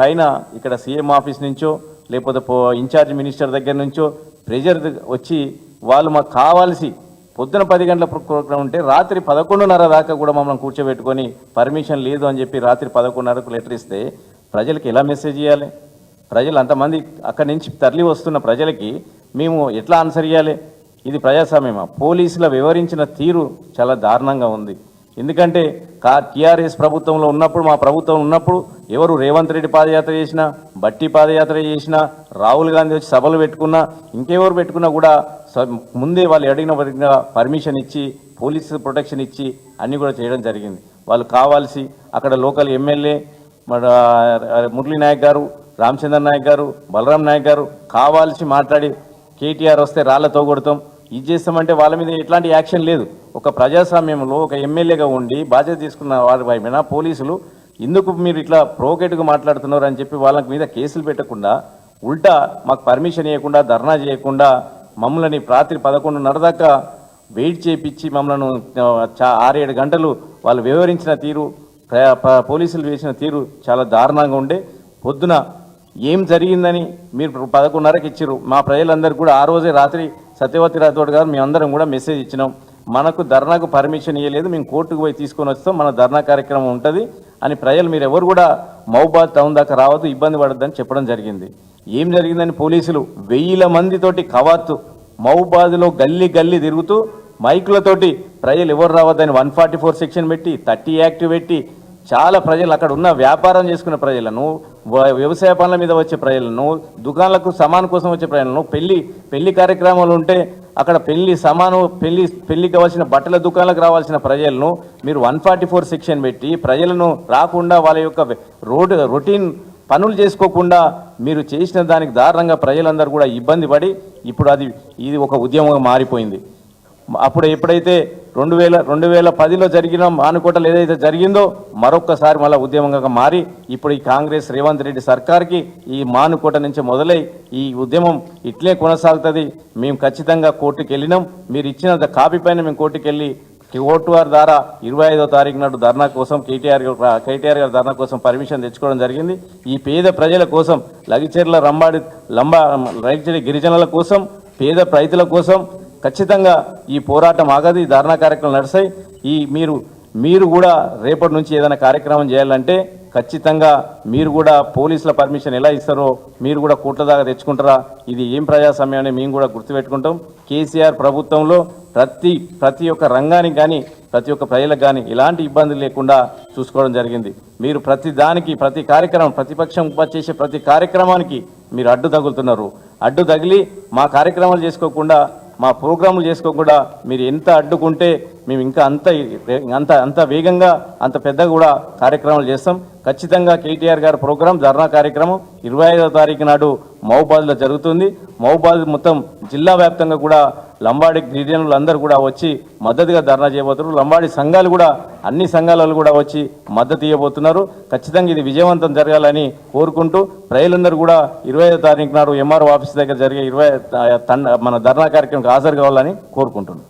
పైన ఇక్కడ CM office నుంచో లేకపోతే పో ఇన్ఛార్జ్ మినిస్టర్ దగ్గర నుంచో ప్రెజర్ వచ్చి వాళ్ళు మాకు కావాల్సి పొద్దున పది గంటల ప్రోగ్రాం ఉంటే రాత్రి పదకొండున్నర దాకా కూడా మమ్మల్ని కూర్చోబెట్టుకొని పర్మిషన్ లేదు అని చెప్పి రాత్రి పదకొండున్నరకు లెటర్ ఇస్తే ప్రజలకు ఎలా మెసేజ్ ఇవ్వాలి ప్రజలు అంతమంది అక్కడి నుంచి తరలి వస్తున్న ప్రజలకి మేము ఎట్లా ఆన్సర్ ఇవ్వాలి ఇది ప్రజాస్వామ్యమా? పోలీసుల వివరించిన తీరు చాలా దారుణంగా ఉంది. ఎందుకంటే కా టీఆర్ఎస్ ప్రభుత్వంలో ఉన్నప్పుడు మా ప్రభుత్వం ఉన్నప్పుడు ఎవరు రేవంత్ రెడ్డి పాదయాత్ర చేసినా బట్టి పాదయాత్ర చేసినా రాహుల్ గాంధీ వచ్చి సభలు పెట్టుకున్నా ఇంకెవరు పెట్టుకున్నా కూడా స- ముందే వాళ్ళు అడిగిన పర్మిషన్ ఇచ్చి పోలీసు ప్రొటెక్షన్ ఇచ్చి అన్నీ కూడా చేయడం జరిగింది. వాళ్ళు కావాల్సి అక్కడ లోకల్ ఎమ్మెల్యే మురళీ నాయక్ గారు రామచంద్ర నాయక్ గారు బలరాం నాయక్ గారు కావాల్సి మాట్లాడి కేటీఆర్ వస్తే రాళ్ళతో కొడతాం ఇది చేస్తామంటే వాళ్ళ మీద ఎట్లాంటి యాక్షన్ లేదు. ఒక ప్రజాస్వామ్యంలో ఒక ఎమ్మెల్యేగా ఉండి బాధ్యత తీసుకున్న వారి పైన పోలీసులు ఎందుకు మీరు ఇట్లా ప్రోకేట్గా మాట్లాడుతున్నారు? అని చెప్పి వాళ్ళ మీద కేసులు పెట్టకుండా ఉల్టా మాకు పర్మిషన్ ఇవ్వకుండా ధర్నా చేయకుండా మమ్మల్ని రాత్రి పదకొండున్నర దాకా వెయిట్ చేపించి మమ్మల్ని ఆరేడు గంటలు వాళ్ళు వివరించిన తీరు పోలీసులు వేసిన తీరు చాలా దారుణంగా ఉండే. పొద్దున ఏం జరిగిందని మీరు పదకొండున్నరకి ఇచ్చారు మా ప్రజలందరూ కూడా ఆ రోజే రాత్రి సత్యవతి రాథోడ్ గారు మేమందరం కూడా మెసేజ్ ఇచ్చినాం. మనకు ధర్నాకు పర్మిషన్ ఇవ్వలేదు మేము కోర్టుకు పోయి తీసుకొని వస్తాం మన ధర్నా కార్యక్రమం ఉంటుంది అని ప్రజలు మీరు ఎవరు కూడా మౌబాద్ టౌన్ దాకా రావద్దు ఇబ్బంది పడద్దని చెప్పడం జరిగింది. ఏం జరిగిందని పోలీసులు వెయ్యిల మందితోటి కవాత్తు మౌబాద్లో గల్లీ గల్లీ తిరుగుతూ మైకులతోటి ప్రజలు ఎవరు రావద్దని వన్ ఫార్టీ ఫోర్ సెక్షన్ పెట్టి థర్టీ యాక్ట్ పెట్టి చాలా ప్రజలు అక్కడ ఉన్న వ్యాపారం చేసుకునే ప్రజలను వ్యవసాయ పనుల మీద వచ్చే ప్రజలను దుకాణాలకు సమాన్ కోసం వచ్చే ప్రజలను పెళ్ళి పెళ్ళి కార్యక్రమాలు ఉంటే అక్కడ పెళ్ళి సమాను పెళ్ళి పెళ్ళికి కావాల్సిన బట్టల దుకాణాలకు రావాల్సిన ప్రజలను మీరు వన్ ఫార్టీ ఫోర్ సెక్షన్ పెట్టి ప్రజలను రాకుండా వాళ్ళ యొక్క రోడ్ రొటీన్ పనులు చేసుకోకుండా మీరు చేసిన దానికి దారుణంగా ప్రజలందరూ కూడా ఇబ్బంది పడి ఇప్పుడు అది ఇది ఒక ఉద్యమంగా మారిపోయింది. అప్పుడు ఎప్పుడైతే రెండు వేల రెండు వేల పదిలో జరిగిన మానుకోటలు ఏదైతే జరిగిందో మరొక్కసారి మళ్ళీ ఉద్యమంగా మారి ఇప్పుడు ఈ కాంగ్రెస్ రేవంత్ రెడ్డి సర్కార్కి ఈ మానుకోట నుంచి మొదలై ఈ ఉద్యమం ఇట్లే కొనసాగుతుంది. మేము ఖచ్చితంగా కోర్టుకు వెళ్ళినాం మీరు ఇచ్చిన కాపీ పైన మేము కోర్టుకు వెళ్ళి కోర్టు వారి ద్వారా ఇరవై ఐదో తారీఖు నాడు ధర్నా కోసం కేటీఆర్ కేటీఆర్ గారి ధర్నా కోసం పర్మిషన్ తెచ్చుకోవడం జరిగింది. ఈ పేద ప్రజల కోసం లగిచెర్ల రంబాడి లంబా లగిచెరి గిరిజనుల కోసం పేద రైతుల కోసం ఖచ్చితంగా ఈ పోరాటం ఆగదు ఈ ధర్నా కార్యక్రమం నడిచాయి ఈ మీరు మీరు కూడా రేపటి నుంచి ఏదైనా కార్యక్రమం చేయాలంటే ఖచ్చితంగా మీరు కూడా పోలీసుల పర్మిషన్ ఎలా ఇస్తారో మీరు కూడా కోట్ల దాకా తెచ్చుకుంటారా? ఇది ఏం ప్రజాస్వామ్యం అని మేము కూడా గుర్తుపెట్టుకుంటాం. కేసీఆర్ ప్రభుత్వంలో ప్రతి ప్రతి ఒక్క రంగానికి కానీ ప్రతి ఒక్క ప్రజలకు కానీ ఎలాంటి ఇబ్బందులు లేకుండా చూసుకోవడం జరిగింది. మీరు ప్రతి దానికి ప్రతి కార్యక్రమం ప్రతిపక్షం చేసే ప్రతి కార్యక్రమానికి మీరు అడ్డు తగులుతున్నారు. అడ్డు తగిలి మా కార్యక్రమాలు చేసుకోకుండా మా ప్రోగ్రాములు చేసుకోకుండా మీరు ఎంత అడ్డుకుంటే మేము ఇంకా అంత అంత అంత వేగంగా అంత పెద్దగా కూడా కార్యక్రమాలు చేస్తాం. ఖచ్చితంగా కేటీఆర్ గారి ప్రోగ్రాం ధర్నా కార్యక్రమం ఇరవై ఐదవ తారీఖు నాడు మహబాద్లో జరుగుతుంది. మహబాద్ మొత్తం జిల్లా వ్యాప్తంగా కూడా లంబాడి గిరిజనులు అందరూ కూడా వచ్చి మద్దతుగా ధర్నా చేయబోతున్నారు. లంబాడి సంఘాలు కూడా అన్ని సంఘాలలో కూడా వచ్చి మద్దతు ఇవ్వబోతున్నారు. ఖచ్చితంగా ఇది విజయవంతం జరగాలని కోరుకుంటూ ప్రజలందరూ కూడా ఇరవై ఐదో తారీఖు నాడు ఎంఆర్ఓ ఆఫీస్ దగ్గర జరిగే ఇరవై మన ధర్నా కార్యక్రమంకి హాజరు కావాలని కోరుకుంటున్నాను